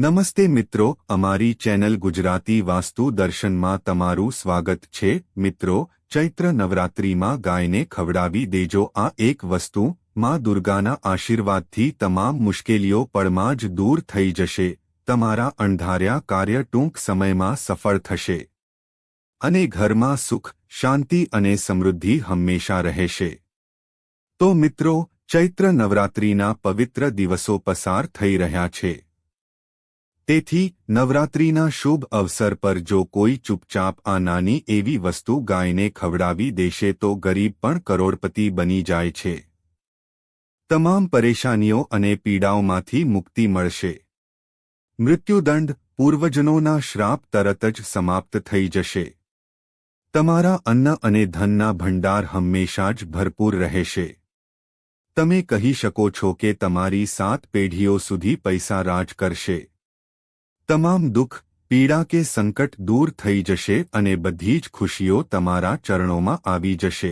નમસ્તે મિત્રો, અમારી ચેનલ ગુજરાતી વાસ્તુ દર્શનમાં તમારું સ્વાગત છે. મિત્રો, ચૈત્ર નવરાત્રિમાં ગાયને ખવડાવી દેજો. આ એક વસ્તુ માં દુર્ગાના આશીર્વાદથી તમામ મુશ્કેલીઓ પળમાં જ દૂર થઈ જશે. તમારા અણધાર્યા કાર્ય ટૂંક સમયમાં સફળ થશે. અને ઘરમાં સુખ, શાંતિ અને સમૃદ્ધિ હંમેશા રહેશે. તો મિત્રો, ચૈત્ર નવરાત્રિના પવિત્ર દિવસો પસાર થઈ રહ્યા છે. તેથી, નવરાત્રિના શુભ અવસર પર જો કોઈ ચૂપચાપ આ નાની એવી વસ્તુ ગાયને ખવડાવી દેશે તો ગરીબ પણ કરોડપતિ બની જાય છે. તમામ પરેશાનીઓ અને પીડાઓમાંથી મુક્તિ મળશે. મૃત્યુદંડ, પૂર્વજનોના શ્રાપ તરત જ સમાપ્ત થઈ જશે. તમારા અન્ન અને ધનના ભંડાર હંમેશા જ ભરપૂર રહેશે. તમે કહી શકો છો કે તમારી સાત પેઢીઓ સુધી પૈસા રાજ કરશે. તમામ દુઃખ, પીડા કે સંકટ દૂર થઈ જશે અને બધી જ ખુશીઓ તમારા ચરણોમાં આવી જશે.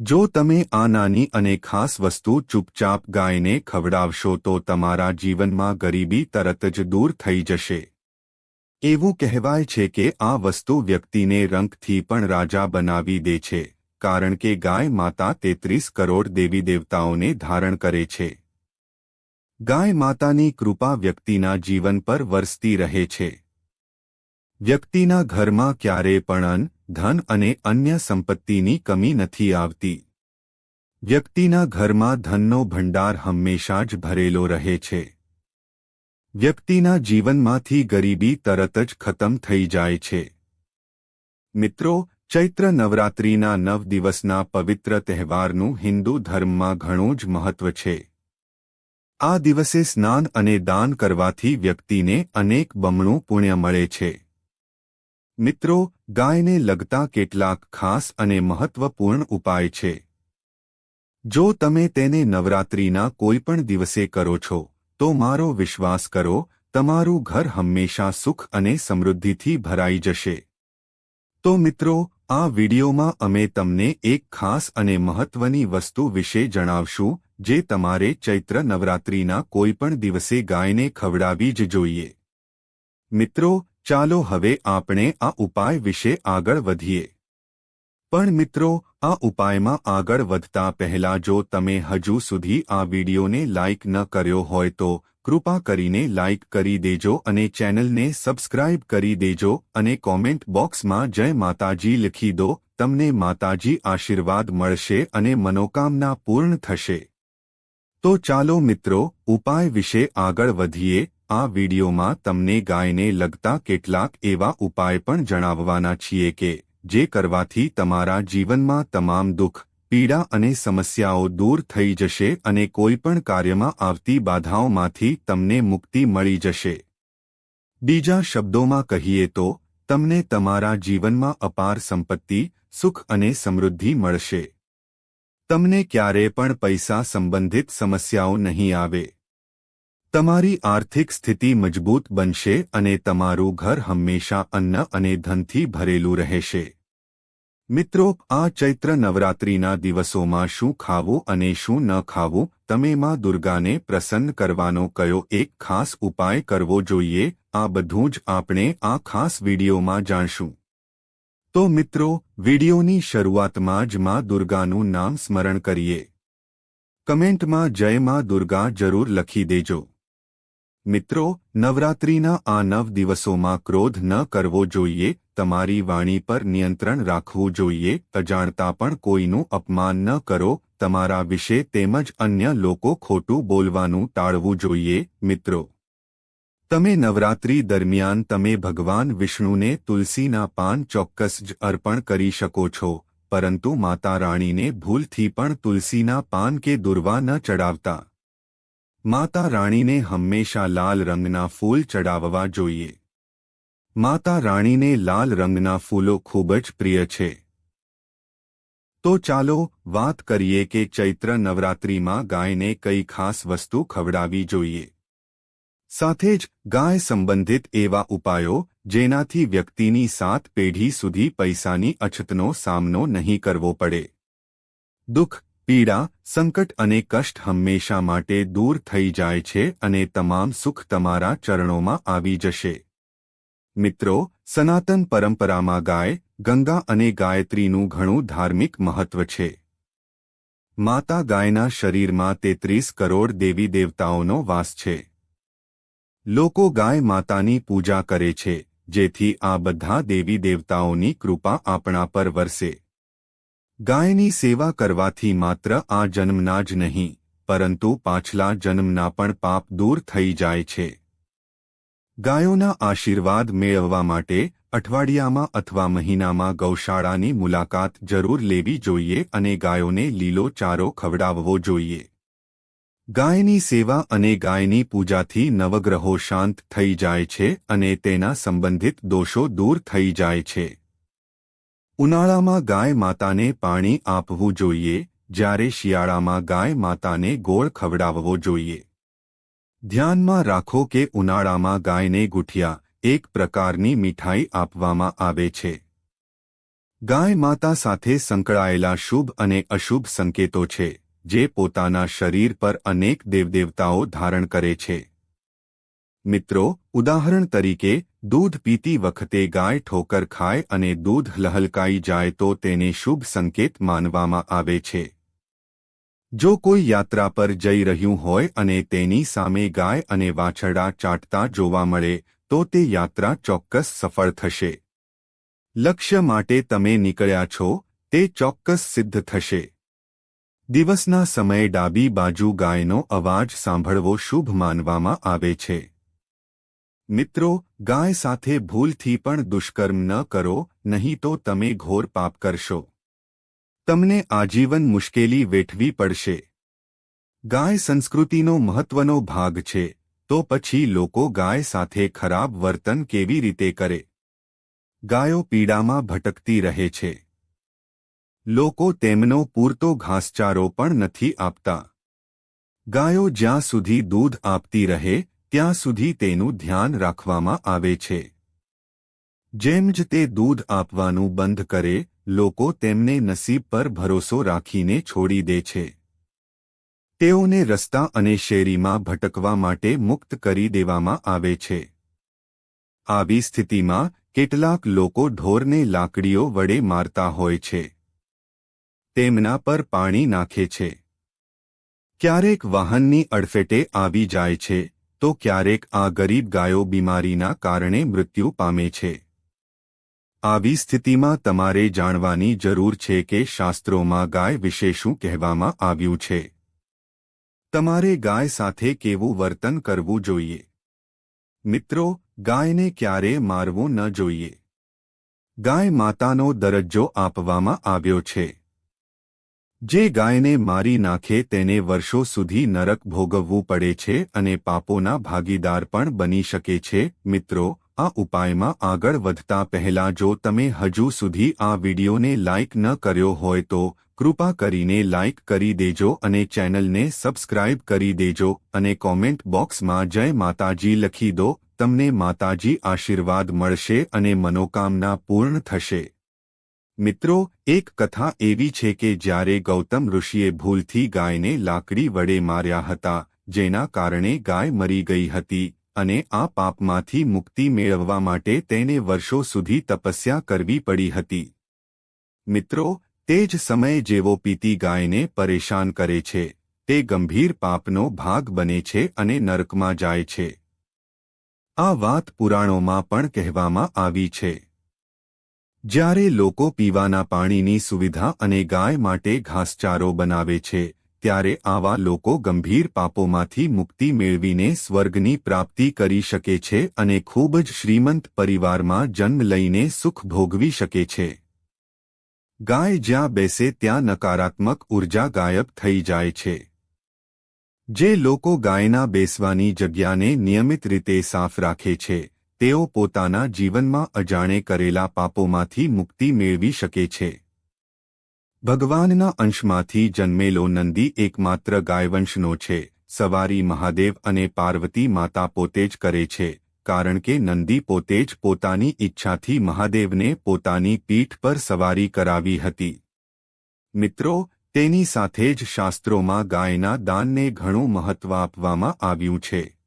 જો તમે આ નાની અને ખાસ વસ્તુ ચૂપચાપ ગાયને ખવડાવશો તો તમારા જીવનમાં ગરીબી તરત જ દૂર થઈ જશે. એવું કહેવાય છે કે આ વસ્તુ વ્યક્તિને રંગથી પણ રાજા બનાવી દે છે, કારણ કે ગાય માતા તેત્રીસ કરોડ દેવી દેવતાઓને ધારણ કરે છે. ગાય માતાની કૃપા વ્યક્તિના જીવન પર વરસતી રહે છે. વ્યક્તિના ઘરમાં ક્યારે પણ અન્ન, ધન અને અન્ય સંપત્તિની કમી નથી આવતી. વ્યક્તિના ઘરમાં ધનનો ભંડાર હંમેશા જ ભરેલો રહે છે. વ્યક્તિના જીવનમાંથી ગરીબી તરત જ ખતમ થઈ જાય છે. મિત્રો, ચૈત્ર નવરાત્રિના નવ દિવસના પવિત્ર તહેવારનું હિન્દુ ધર્મમાં ઘણું જ મહત્વ છે. આ દિવસે સ્નાન અને દાન કરવાથી વ્યક્તિને અનેક બમણું પુણ્ય મળે છે. મિત્રો, ગાયને લગતા કેટલાક ખાસ અને મહત્વપૂર્ણ ઉપાય છે. જો તમે તેને નવરાત્રિના કોઈપણ દિવસે કરો છો, તો મારો વિશ્વાસ કરો, તમારું ઘર હંમેશા સુખ અને સમૃદ્ધિથી ભરાઈ જશે. તો મિત્રો, આ વિડિયોમાં અમે તમને એક ખાસ અને મહત્વની વસ્તુ વિશે જણાવશું જે તમારે ચૈત્ર નવરાત્રિના કોઈપણ દિવસે ગાયને ખવડાવી જ જોઈએ. મિત્રો, ચાલો હવે આપણે આ ઉપાય વિશે આગળ વધીએ. પણ મિત્રો, આ ઉપાયમાં આગળ વધતા પહેલા જો તમે હજુ સુધી આ વિડીયોને લાઇક ન કર્યો હોય તો કૃપા કરીને લાઇક કરી દેજો અને ચેનલને સબસ્ક્રાઇબ કરી દેજો અને કોમેન્ટ બોક્સમાં જય માતાજી લખી દો, તમને માતાજી આશીર્વાદ મળશે અને મનોકામના પૂર્ણ થશે. તો ચાલો મિત્રો, ઉપાય વિશે આગળ વધીએ. આ વિડીયોમાં તમને ગાયને લગતા કેટલાક એવા ઉપાય પણ જણાવવાના છીએ કે, જે કરવાથી તમારા જીવનમાં તમામ દુઃખ, પીડા અને સમસ્યાઓ દૂર થઈ જશે અને કોઈપણ કાર્યમાં આવતી બાધાઓમાંથી તમને મુક્તિ મળી જશે. બીજા શબ્દોમાં કહીએ તો, તમને તમારા જીવનમાં અપાર સંપત્તિ, સુખ અને સમૃદ્ધિ મળશે. તમને ક્યારે પણ પૈસા સંબંધિત સમસ્યાઓ નહીં આવે. તમારી આર્થિક સ્થિતિ મજબૂત બનશે અને તમારું ઘર હંમેશા અન્ન અને ધનથી ભરેલું રહેશે. મિત્રો, આ ચૈત્ર નવરાત્રિના દિવસોમાં શું ખાવું અને શું ન ખાવું, તમે માં દુર્ગાને પ્રસન્ન કરવાનો કયો એક ખાસ ઉપાય કરવો જોઈએ, આ બધું જ આપણે આ ખાસ વિડીયોમાં જાણશું. તો મિત્રો, વિડિયોની શરૂઆતમાં જ માં દુર્ગાનું નામ સ્મરણ કરીએ. કમેન્ટમાં જય માં દુર્ગા જરૂર લખી દેજો. મિત્રો, નવરાત્રિના આ નવ દિવસોમાં ક્રોધ ન કરવો જોઈએ, તમારી વાણી પર નિયંત્રણ રાખવું જોઈએ, અજાણતા પણ કોઈનું અપમાન ન કરો, તમારા વિશે તેમજ અન્ય લોકો ખોટું બોલવાનું ટાળવું જોઈએ, મિત્રો. તમે નવરાત્રી દરમિયાન તમે ભગવાન વિષ્ણુને તુલસીના પાન ચોક્કસ જ અર્પણ કરી શકો છો પરંતુ માતા રાણીને ભૂલથી પણ તુલસીના પાન કે દુર્વા ન ચડાવતા માતા રાણીને હંમેશા લાલ રંગના ફૂલ ચડાવવા જોઈએ માતા રાણીને લાલ રંગના ફૂલો ખૂબ જ પ્રિય છે તો ચાલો વાત કરીએ કે ચૈત્ર નવરાત્રિમાં ગાયને કઈ ખાસ વસ્તુ ખવડાવી જોઈએ સાથે જ ગાય સંબંધિત એવા ઉપાયો જેનાથી વ્યક્તિની સાત પેઢી સુધી પૈસાની અછતનો સામનો નહીં કરવો પડે. દુઃખ, પીડા, સંકટ અને કષ્ટ હંમેશા માટે દૂર થઈ જાય છે અને તમામ સુખ તમારા ચરણોમાં આવી જશે. મિત્રો, સનાતન પરંપરામાં ગાય, ગંગા અને ગાયત્રીનું ઘણું ધાર્મિક મહત્વ છે. માતા ગાયના શરીરમાં તેત્રીસ કરોડ દેવી દેવતાઓનો વાસ છે. લોકો ગાય માતાની પૂજા કરે છે, જેથી આ બધા દેવી દેવતાઓની કૃપા આપણા પર વરસે. ગાયની સેવા કરવાથી માત્ર આ જન્મના જ નહીં, પરંતુ પાછલા જન્મના પણ પાપ દૂર થઈ જાય છે. ગાયોના આશીર્વાદ મેળવવા માટે અઠવાડિયામાં અથવા મહિનામાં ગૌશાળાની મુલાકાત જરૂર લેવી જોઈએ અને ગાયોને લીલો ચારો ખવડાવવો જોઈએ. ગાયની સેવા અને ગાયની પૂજાથી નવગ્રહો શાંત થઈ જાય છે અને તેના સંબંધિત દોષો દૂર થઈ જાય છે. ઉનાળામાં ગાય માતાને પાણી આપવું જોઈએ, જ્યારે શિયાળામાં ગાય માતાને ગોળ ખવડાવવો જોઈએ. ધ્યાનમાં રાખો કે ઉનાળામાં ગાયને ગુઠિયા, એક પ્રકારની મીઠાઈ આપવામાં આવે છે. ગાય માતા સાથે સંકળાયેલા શુભ અને અશુભ સંકેતો છે. જે પોતાના શરીર પર અનેક દેવદેવતાઓ ધારણ કરે છે. મિત્રો, ઉદાહરણ તરીકે, દૂધ પીતી વખતે ગાય ઠોકર ખાય અને દૂધ લહલકાઈ જાય તો તેને શુભ સંકેત માનવામાં આવે છે. જો કોઈ યાત્રા પર જઈ રહ્યું હોય અને તેની સામે ગાય અને વાછરડા ચાટતા જોવા મળે, તો તે યાત્રા ચોક્કસ સફળ થશે. લક્ષ્ય માટે તમે નીકળ્યા છો, તે ચોક્કસ સિદ્ધ થશે. દિવસના સમયે ડાબી બાજુ ગાયનો અવાજ સાંભળવો શુભ માનવામાં આવે છે. મિત્રો, ગાય સાથે ભૂલથી પણ દુષ્કર્મ ન કરો, નહીં તો તમે ઘોર પાપ કરશો. તમને આજીવન મુશ્કેલી વેઠવી પડશે. ગાય સંસ્કૃતિનો મહત્વનો ભાગ છે, તો પછી લોકો ગાય સાથે ખરાબ વર્તન કેવી રીતે કરે? ગાયો પીડામાં ભટકતી રહે છે. લોકો તેમનો પૂરતો ઘાસચારો પણ નથી આપતા. ગાયો જ્યાં સુધી દૂધ આપતી રહે, ત્યાં સુધી તેનું ધ્યાન રાખવામાં આવે છે. જેમ જ તે દૂધ આપવાનું બંધ કરે, લોકો તેમને નસીબ પર ભરોસો રાખીને છોડી દે છે. તેઓને રસ્તા અને શેરીમાં ભટકવા માટે મુક્ત કરી દેવામાં આવે છે. આવી સ્થિતિમાં કેટલાક લોકો ઢોરને લાકડીઓ વડે મારતા હોય છે. તેમના પર પાણી નાખે છે. ક્યારેક વાહનની અડફેટે આવી જાય છે, તો ક્યારેક આ ગરીબ ગાયો બીમારીના કારણે મૃત્યુ પામે છે. આવી સ્થિતિમાં તમારે જાણવાની જરૂર છે કે શાસ્ત્રોમાં ગાય વિશે શું કહેવામાં આવ્યું છે. તમારે ગાય સાથે કેવું વર્તન કરવું જોઈએ? મિત્રો, ગાયને ક્યારે મારવું ન જોઈએ? ગાય માતાનો દરજ્જો આપવામાં આવ્યો છે. જે ગાયને મારી નાખે તેને વર્ષો સુધી નરક ભોગવવું પડે છે અને પાપોના ભાગીદાર પણ બની શકે છે. મિત્રો, આ ઉપાયમાં આગળ વધતા પહેલા જો તમે હજુ સુધી આ વિડીયોને લાઇક ન કર્યો હોય તો કૃપા કરીને લાઇક કરી દેજો અને ચેનલને સબસ્ક્રાઇબ કરી દેજો અને કોમેન્ટ બોક્સમાં જય માતાજી લખી દો. તમને માતાજી આશીર્વાદ મળશે અને મનોકામના પૂર્ણ થશે. મિત્રો, એક કથા એવી છે કે જ્યારે ગૌતમ ઋષિએ ભૂલથી ગાયને લાકડી વડે માર્યા હતા, જેના કારણે ગાય મરી ગઈ હતી અને આ પાપમાંથી મુક્તિ મેળવવા માટે તેને વર્ષો સુધી તપસ્યા કરવી પડી હતી. મિત્રો, તે જ સમય જેવો પીતી ગાયને પરેશાન કરે છે, તે ગંભીર પાપનો ભાગ બને છે અને નરકમાં જાય છે. આ વાત પુરાણોમાં પણ કહેવામાં આવી છે. જ્યારે લોકો પીવાના પાણીની સુવિધા અને ગાય માટે ઘાસચારો બનાવે છે, ત્યારે આવા લોકો ગંભીર પાપોમાંથી મુક્તિ મેળવીને સ્વર્ગની પ્રાપ્તિ કરી શકે છે અને ખૂબ જ શ્રીમંત પરિવારમાં જન્મ લઈને સુખ ભોગવી શકે છે. ગાય જ્યાં બેસે ત્યાં નકારાત્મક ઊર્જા ગાયબ થઈ જાય છે. જે લોકો ગાયના બેસવાની જગ્યાને નિયમિત રીતે સાફ રાખે છે તેઓ પોતાના જીવનમાં અજાણે કરેલા પાપોમાંથી મુક્તિ મેળવી શકે છે. ભગવાનના અંશમાંથી જન્મેલો નંદી એકમાત્ર ગાયવંશનો છે. સવારી મહાદેવ અને પાર્વતી માતા પોતે જ કરે છે, કારણ કે નંદી પોતે જ પોતાની ઈચ્છાથી મહાદેવને પોતાની પીઠ પર સવારી કરાવી હતી. મિત્રો, તેની સાથે જ શાસ્ત્રોમાં ગાયના દાનને ઘણું મહત્વ આપવામાં આવ્યું છે.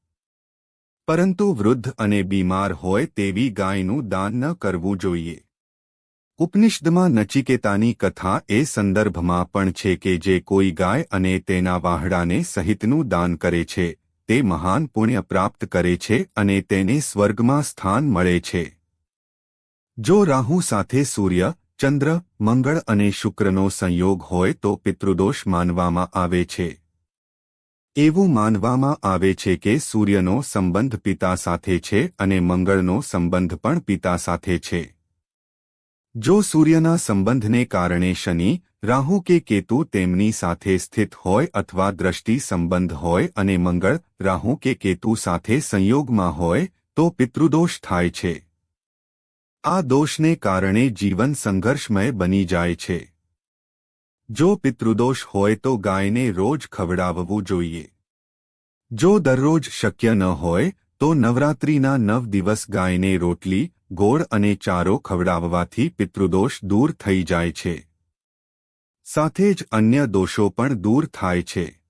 પરંતુ વૃદ્ધ અને બીમાર હોય તેવી ગાયનું દાન ન કરવું જોઈએ. ઉપનિષદમાં નચિકેતાની કથા એ સંદર્ભમાં પણ છે કે જે કોઈ ગાય અને તેના વાહડાને સહિતનું દાન કરે છે, તે મહાન પુણ્ય પ્રાપ્ત કરે છે અને તેને સ્વર્ગમાં સ્થાન મળે છે. જો રાહુ સાથે સૂર્ય, ચંદ્ર, મંગળ અને શુક્રનો સંયોગ હોય તો પિતૃદોષ માનવામાં આવે છે. એવું માનવામાં આવે છે કે સૂર્યનો સંબંધ પિતા સાથે છે અને મંગળનો સંબંધ પણ પિતા સાથે છે. જો સૂર્યના સંબંધને કારણે શનિ, રાહુ કે કેતુ તેમની સાથે સ્થિત હોય અથવા દ્રષ્ટિ સંબંધ હોય અને મંગળ, રાહુ કે કેતુ સાથે સંયોગમાં હોય, તો પિતૃદોષ થાય છે. આ દોષને કારણે જીવન સંઘર્ષમય બની જાય છે. જો પિતૃદોષ હોય તો ગાયને રોજ ખવડાવવું જોઈએ. જો દરરોજ શક્ય ન હોય, તો નવરાત્રિના નવ દિવસ ગાયને રોટલી, ગોળ અને ચારો ખવડાવવાથી પિતૃદોષ દૂર થઈ જાય છે. સાથે જ અન્ય દોષો પણ દૂર થાય છે.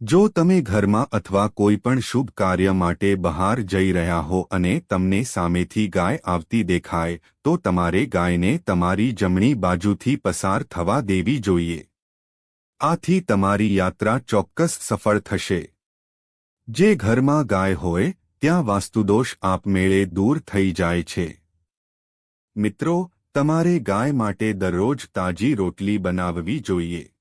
જો તમે ઘરમાં અથવા કોઈ પણ શુભ કાર્ય માટે બહાર જઈ રહ્યા હો અને તમને સામેથી ગાય આવતી દેખાય, તો તમારે ગાયને તમારી જમણી બાજુથી પસાર થવા દેવી જોઈએ. આથી તમારી યાત્રા ચોક્કસ સફળ થશે. જે ઘરમાં ગાય હોય, ત્યાં વાસ્તુદોષ આપમેળે દૂર થઈ જાય છે. મિત્રો, તમારે ગાય માટે દરરોજ તાજી રોટલી બનાવવી જોઈએ.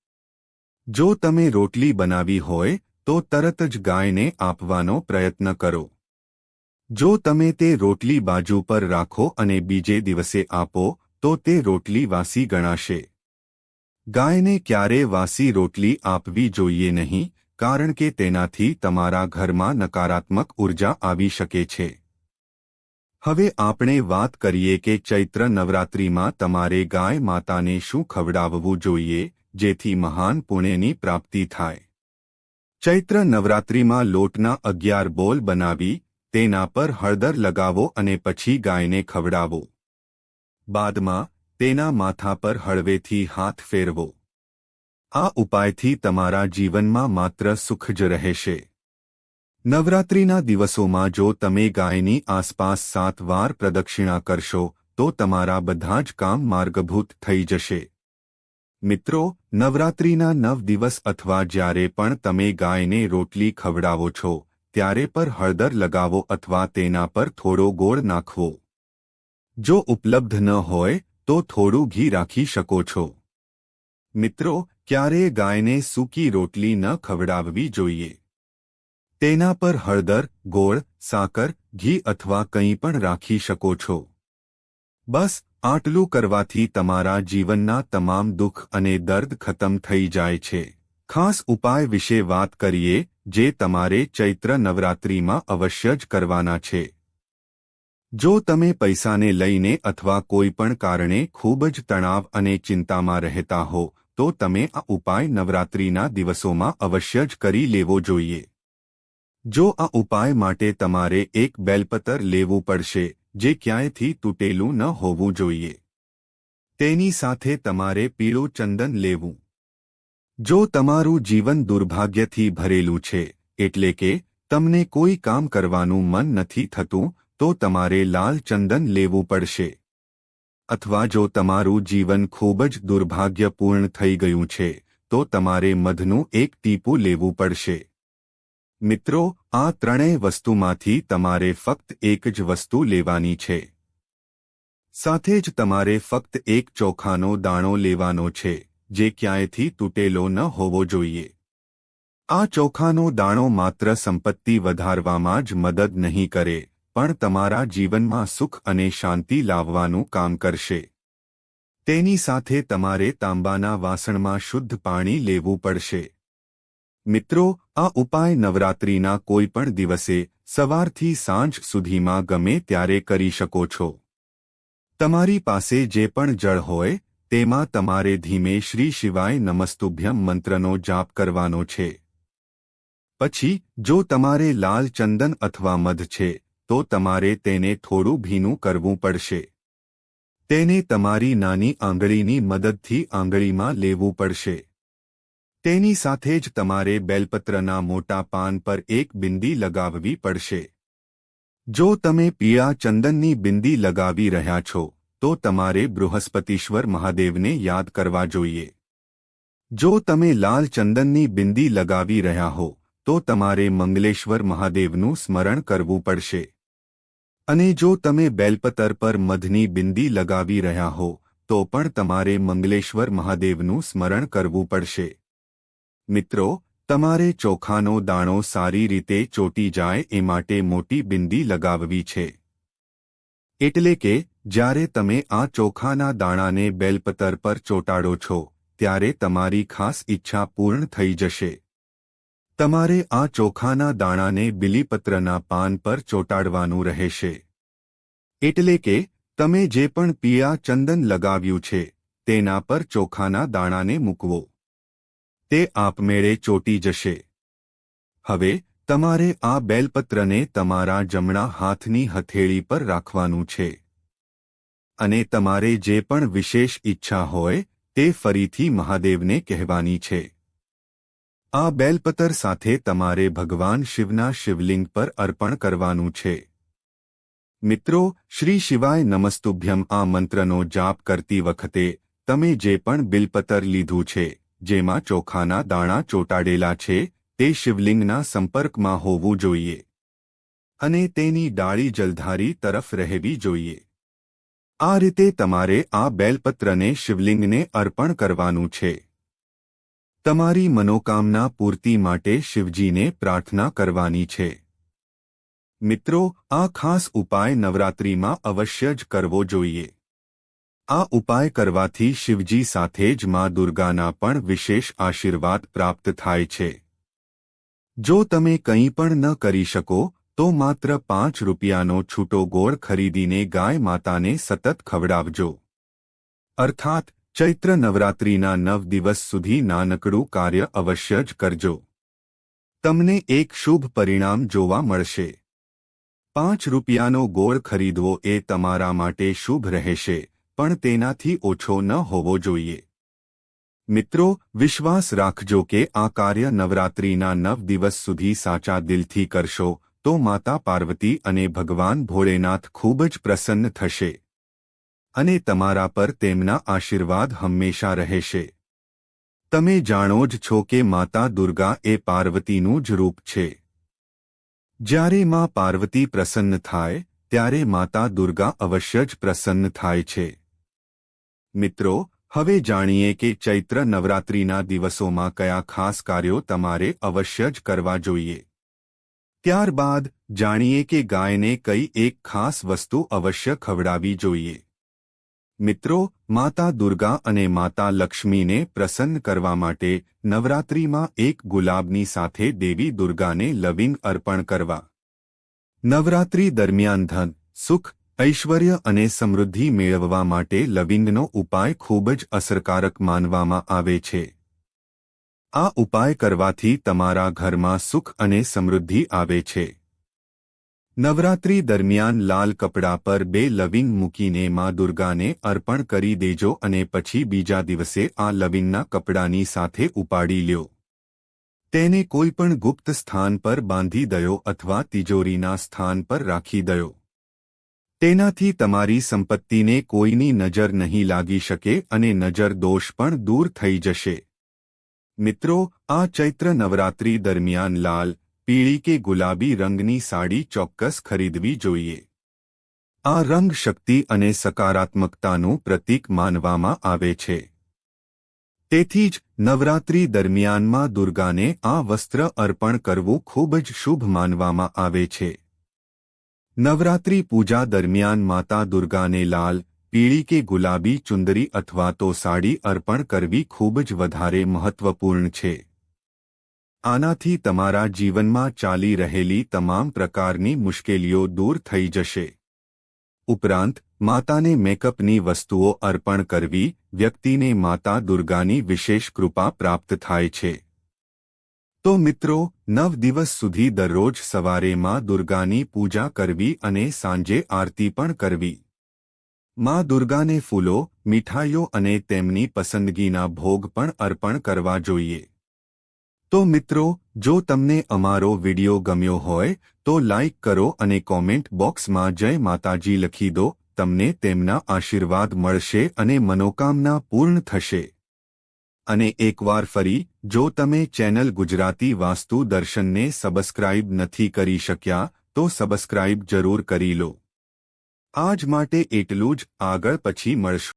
જો તમે રોટલી બનાવી હોય, તો તરત જ ગાયને આપવાનો પ્રયત્ન કરો. જો તમે તે રોટલી બાજુ પર રાખો અને બીજે દિવસે આપો, તો તે રોટલી વાસી ગણાશે. ગાયને ક્યારે વાસી રોટલી આપવી જોઈએ નહીં, કારણ કે તેનાથી તમારા ઘરમાં નકારાત્મક ઊર્જા આવી શકે છે. હવે આપણે વાત કરીએ કે ચૈત્ર નવરાત્રિમાં તમારે ગાય માતાને શું ખવડાવવું જોઈએ જેથી મહાન પુણ્યની પ્રાપ્તિ થાય. ચૈત્ર નવરાત્રિમાં લોટના અગિયાર બોલ બનાવી, તેના પર હળદર લગાવો અને પછી ગાયને ખવડાવો. બાદમાં, તેના માથા પર હળવેથી હાથ ફેરવો. આ ઉપાયથી તમારા જીવનમાં માત્ર સુખ જ રહેશે. નવરાત્રિના દિવસોમાં જો તમે ગાયની આસપાસ સાત વાર પ્રદક્ષિણા કરશો, તો તમારા બધા જ કામ માર્ગભૂત થઈ જશે. મિત્રો, નવરાત્રિના નવ દિવસ અથવા જ્યારે પણ તમે ગાયને રોટલી ખવડાવો છો, ત્યારે પર હળદર લગાવો અથવા તેના પર થોડો ગોળ નાખવો. જો ઉપલબ્ધ ન હોય, તો થોડું ઘી રાખી શકો છો. મિત્રો ક્યારેય ગાયને સૂકી રોટલી ન ખવડાવવી જોઈએ? તેના પર હળદર, ગોળ, સાકર, ઘી અથવા કંઈ પણ રાખી શકો છો. બસ આટલું કરવાથી તમારા જીવનના તમામ દુઃખ અને દર્દ ખતમ થઈ જાય છે. ખાસ ઉપાય વિશે વાત કરીએ, જે તમારે ચૈત્ર નવરાત્રિમાં અવશ્ય જ કરવાના છે. જો તમે પૈસાને લઈને અથવા કોઈ પણ કારણે ખૂબ જ તણાવ અને ચિંતામાં રહેતા હો, તો તમે આ ઉપાય નવરાત્રિના દિવસોમાં અવશ્ય જ કરી લેવો જોઈએ. જો આ ઉપાય માટે તમારે એક બેલપતર લેવું પડશે જે ક્યાંયથી તૂટેલું ન હોવું જોઈએ. તેની સાથે તમારે પીળું ચંદન લેવું. જો તમારું જીવન દુર્ભાગ્યથી ભરેલું છે, એટલે કે તમને કોઈ કામ કરવાનું મન નથી થતું, તો તમારે લાલ ચંદન લેવું પડશે. અથવા જો તમારું જીવન ખૂબ જ દુર્ભાગ્યપૂર્ણ થઈ ગયું છે, તો તમારે મધનું એક ટીપું લેવું પડશે. મિત્રો, આ ત્રણેય વસ્તુમાંથી તમારે ફક્ત એક જ વસ્તુ લેવાની છે. સાથે જ તમારે ફક્ત એક ચોખાનો દાણો લેવાનો છે, જે ક્યાંયથી તૂટેલો ન હોવો જોઈએ. આ ચોખાનો દાણો માત્ર સંપત્તિ વધારવામાં જ મદદ નહીં કરે, પણ તમારા જીવનમાં સુખ અને શાંતિ લાવવાનું કામ કરશે. તેની સાથે તમારે તાંબાના વાસણમાં શુદ્ધ પાણી લેવું પડશે. મિત્રો, આ ઉપાય નવરાત્રિના કોઈ પણ દિવસે, સવારથી સાંજ સુધીમાં ગમે ત્યારે કરી શકો છો. તમારી પાસે જે પણ જળ હોય, તેમાં તમારે ધીમે શ્રી શિવાય નમસ્તુભ્યમ મંત્રનો જાપ કરવાનો છે. પછી, જો તમારે લાલ ચંદન અથવા મધ છે, તો તમારે તેને થોડું ભીનું કરવું પડશે. તેને તમારી નાની આંગળીની મદદથી આંગળીમાં લેવું પડશે. તેની સાથે જ તમારે બેલપત્રના મોટા પાન પર એક બિંદી લગાવવી પડશે. જો તમે પીળા ચંદનની બિંદી લગાવી રહ્યા છો, તો તમારે બૃહસ્પતિશ્વર મહાદેવને યાદ કરવા જોઈએ. જો તમે લાલ ચંદનની બિંદી લગાવી રહ્યા હો, તો તમારે મંગલેશ્વર મહાદેવનું સ્મરણ કરવું પડશે. અને જો તમે બેલપતર પર મધની બિંદી લગાવી રહ્યા હો, તો પણ તમારે મંગલેશ્વર મહાદેવનું સ્મરણ કરવું પડશે. મિત્રો, તમારે ચોખાનો દાણો સારી રીતે ચોટી જાય એ માટે મોટી બિંદી લગાવવી છે. એટલે કે, જ્યારે તમે આ ચોખાના દાણાને બેલપતર પર ચોટાડો છો, ત્યારે તમારી ખાસ ઈચ્છા પૂર્ણ થઈ જશે. તમારે આ ચોખાના દાણાને બિલીપત્રના પાન પર ચોટાડવાનું રહેશે. એટલે કે, તમે જે પણ પિયા ચંદન લગાવ્યું છે, તેના પર ચોખાના દાણાને મૂકવો. તે આપમેળે ચોટી જશે. હવે તમારે આ બેલપત્રને તમારા જમણા હાથની હથેળી પર રાખવાનું છે. અને તમારે જે પણ વિશેષ ઈચ્છા હોય તે ફરીથી મહાદેવને કહેવાની છે. આ બેલપત્ર સાથે તમારે ભગવાન શિવના શિવલિંગ પર અર્પણ કરવાનું છે. મિત્રો, શ્રી શિવાય નમસ્તુભ્યમ આ મંત્રનો જાપ કરતી વખતે તમે જે પણ બિલપત્ર લીધું છે જેમાં ચોખાના દાણા ચોટાડેલા છે, તે શિવલિંગના સંપર્કમાં હોવું જોઈએ. અને તેની ડાળી જલધારી તરફ રહેવી જોઈએ. આ રીતે તમારે આ બેલપત્રને શિવલિંગને અર્પણ કરવાનું છે. તમારી મનોકામના પૂર્તિ માટે શિવજીને પ્રાર્થના કરવાની છે. મિત્રો, આ ખાસ ઉપાય નવરાત્રિમાં અવશ્ય જ કરવો જોઈએ. આ ઉપાય કરવાથી શિવજી સાથે જ મા દુર્ગાના પણ વિશેષ આશીર્વાદ પ્રાપ્ત થાય છે. જો તમે કંઈ પણ ન કરી શકો, તો માત્ર પાંચ રૂપિયાનો છૂટો ગોળ ખરીદીને ગાય માતાને સતત ખવડાવજો. અર્થાત, ચૈત્ર નવરાત્રિના નવ દિવસ સુધી નાનકડું કાર્ય અવશ્ય જ કરજો. તમને એક શુભ પરિણામ જોવા મળશે. પાંચ રૂપિયાનો ગોળ ખરીદવો એ તમારા માટે શુભ રહેશે. પણ તેનાથી ઓછો ન હોવો જોઈએ. મિત્રો, વિશ્વાસ રાખજો કે આ કાર્ય નવરાત્રિના નવ દિવસ સુધી સાચા દિલથી કરશો, તો માતા પાર્વતી અને ભગવાન ભોળેનાથ ખૂબ જ પ્રસન્ન થશે. અને તમારા પર તેમના આશીર્વાદ હંમેશા રહેશે. તમે જાણો જ છો કે માતા દુર્ગા એ પાર્વતીનું જ રૂપ છે. જ્યારે માં પાર્વતી પ્રસન્ન થાય, ત્યારે માતા દુર્ગા અવશ્ય જ પ્રસન્ન થાય છે. મિત્રો, હવે જાણીએ કે ચૈત્ર નવરાત્રિના દિવસોમાં કયા ખાસ કાર્યો તમારે અવશ્ય જ કરવા જોઈએ. ત્યારબાદ, જાણીએ કે ગાયને કઈ એક ખાસ વસ્તુ અવશ્ય ખવડાવી જોઈએ. મિત્રો, માતા દુર્ગા અને માતા લક્ષ્મીને પ્રસન્ન કરવા માટે નવરાત્રિમાં એક ગુલાબની સાથે દેવી દુર્ગાને લવિંગ અર્પણ કરવા. નવરાત્રિ દરમિયાન ધન, સુખ ઐશ્વર્ય અને સમૃદ્ધિ મેળવવા માટે લવિંગનો ઉપાય ખૂબ જ અસરકારક માનવામાં આવે છે. આ ઉપાય કરવાથી તમારા ઘરમાં સુખ અને સમૃદ્ધિ આવે છે. નવરાત્રી દરમિયાન લાલ કપડા પર બે લવિંગ મૂકીને માં દુર્ગાને અર્પણ કરી દેજો અને પછી બીજા દિવસે આ લવિંગના કપડાની સાથે ઉપાડી લ્યો. તેને કોઈપણ ગુપ્ત સ્થાન પર બાંધી દયો અથવા તિજોરીના સ્થાન પર રાખી દયો. તેનાથી તમારી સંપત્તિને કોઈની નજર નહીં લાગી શકે અને નજર દોષ પણ દૂર થઈ જશે. મિત્રો, આ ચૈત્ર નવરાત્રી દરમિયાન લાલ, પીળી કે ગુલાબી રંગની સાડી ચોક્કસ ખરીદવી જોઈએ. આ રંગ શક્તિ અને સકારાત્મકતાનું પ્રતીક માનવામાં આવે છે. તેથી જ નવરાત્રી દરમિયાનમાં દુર્ગાને આ વસ્ત્ર અર્પણ કરવું ખૂબ જ શુભ માનવામાં આવે છે. નવરાત્રી પૂજા દરમિયાન માતા દુર્ગાને લાલ, પીળી કે ગુલાબી ચુંદરી અથવા તો સાડી અર્પણ કરવી ખૂબ જ વધારે મહત્વપૂર્ણ છે. આનાથી તમારા જીવનમાં ચાલી રહેલી તમામ પ્રકારની મુશ્કેલીઓ દૂર થઈ જશે. ઉપરાંત, માતાને મેકઅપની વસ્તુઓ અર્પણ કરવી વ્યક્તિને માતા દુર્ગાની વિશેષ કૃપા પ્રાપ્ત થાય છે. તો મિત્રો, નવ દિવસ સુધી દરરોજ સવારે માં દુર્ગાની પૂજા કરવી અને સાંજે આરતી પણ કરવી. માં દુર્ગાને ફૂલો, મીઠાઈઓ અને તેમની પસંદગીના ભોગ પણ અર્પણ કરવા જોઈએ. તો મિત્રો, જો તમને અમારો વિડિયો ગમ્યો હોય, તો લાઇક કરો અને કોમેન્ટ બોક્સમાં જય માતાજી લખી દો, તમને તેમના આશીર્વાદ મળશે અને મનોકામના પૂર્ણ થશે. અને એકવાર ફરી, જો તમે ચેનલ ગુજરાતી વાસ્તુ દર્શનને સબસ્ક્રાઇબ નથી કરી શક્યા, તો સબસ્ક્રાઇબ જરૂર કરી લો. આજ માટે એટલું જ, આગળ પછી મળશું